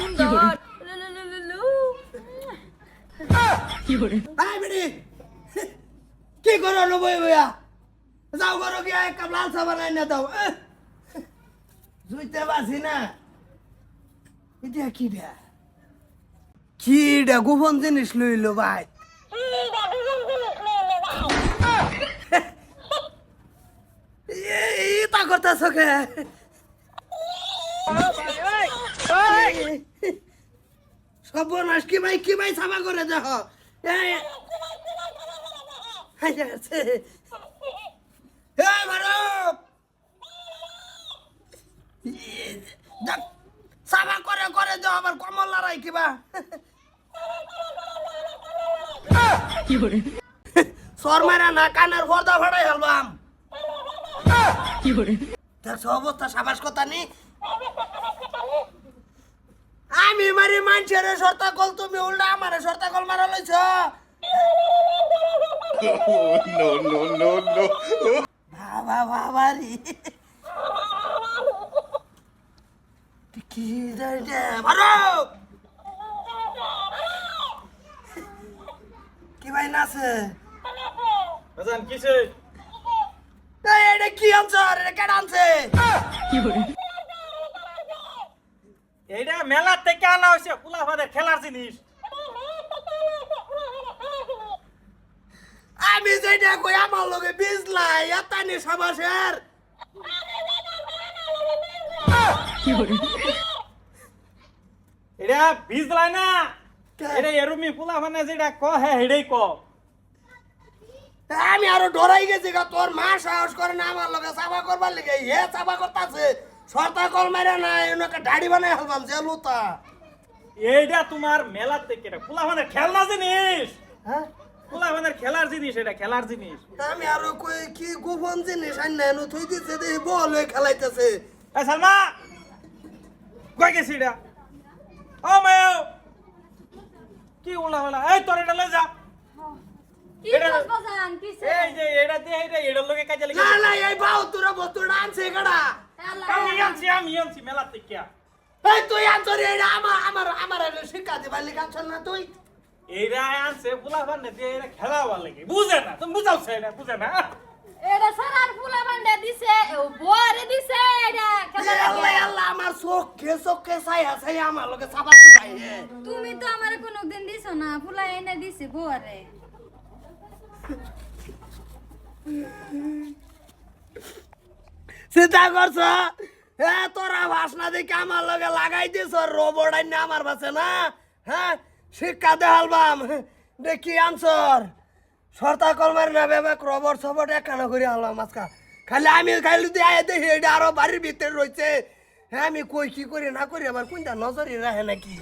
সুন্দর লু, লু, লু, লু, লু। কি করো নো বই বইয়া যাও করো কি এক কাপ লাল না দাও। জুইতে বাসি না এটা কি ডা কি ডা গোপন জিনিস লইলো ভাই তা করতেছ কে সর্বনাশ কি ভাই কি ভাই সাবা করে দেখ সাবা করে করে দেও আবার কমল লড়াই কিবা সর মারা না কানের পর্দা ফাটাই হলবাম দেখছ অবস্থা সাবাস কথা নি। আমি মারি মানুষের সর্তা কল তুমি উল্টা আমার সর্তা কল মারা লইছ। No, no, no, no. বাবা বাবা রে। কি রে কি ভাই নাছে বাজান কিসে এটা কি আনছে? এটা কেডা আনছে? মেলা থেকে আনা হয়েছে কুলা ফাদের খেলার জিনিস। আমি যেটা কই আমার লগে বিজলাই এতানি সমাসের। এটা ভিজলাই না এটা এরুমি কুলা ফানে যেটা ক হ্যাঁ হেডেই ক। আমি আরও ডরাই গেছি তোর মা সাহস করে না আমার লগে চাপা করবার লিগে হে চাপা করতাছে। সর্তা কল মারে না এনাকে দাড়ি বানাই হালবাম যে লুতা। এইটা তোমার মেলা থেকে এটা কুলা ফানের খেলনা জিনিস। হ্যাঁ? কুলা ফানের খেলার জিনিস এটা খেলার জিনিস। আমি আরও কই কি গোপন জিনিস আইনা এনে থই দিছে দেখি বল খেলাইতেছে। এ সালমা কই গেছি এটা? ও মায়ো কি উলা হলা এই তোর এটা লয়ে যা। কি এই যে এটা দিয়ে এটা এটার লগে কাজে লেগে না না এই বাউ তোরা বস্তুটা আনছে কেডা আল্লাহ। আমি আনছি আমি আনছি মেলা থেকে। এই তুই আনছো রে এটা আমার আমার আমার এটা শিক্ষা দিবার লিগে আনছ না তুই? এইটা আনছে পোলা ফানে দিয়ে এটা খেলাবার লাগে। বুঝে না তুমি বুঝাও এটা বুঝে না। এটা সারার ফুলা বান্ডা দিছে ও বরে দিছে এটা খেলা এ আল্লাহ লাগে। আল্লাহ আমার চোখে চোখে চাই আছে আমার লগে চাপা চাই তুমি তো আমার কোনোদিন দিছো না ফুলা এনে দিছে বরে। চিন্তা করছ? এ তোরা ভাষণা দেখে আমার লগে লাগাই দিছ রোবট আইনে আমার বাসে না? হ্যাঁ শিক্ষা দে হালবাম দেখি আনসর সর্তা কলমার না বেবে রবট সবট একানো করে হালবাম আজকা। খালি আমি খালি দিয়ে আয় দেখি এটা আরও বাড়ির ভিতরে রয়েছে। হ্যাঁ আমি কই কি করি না করি আমার কোনটা নজরই রাখে নাকি?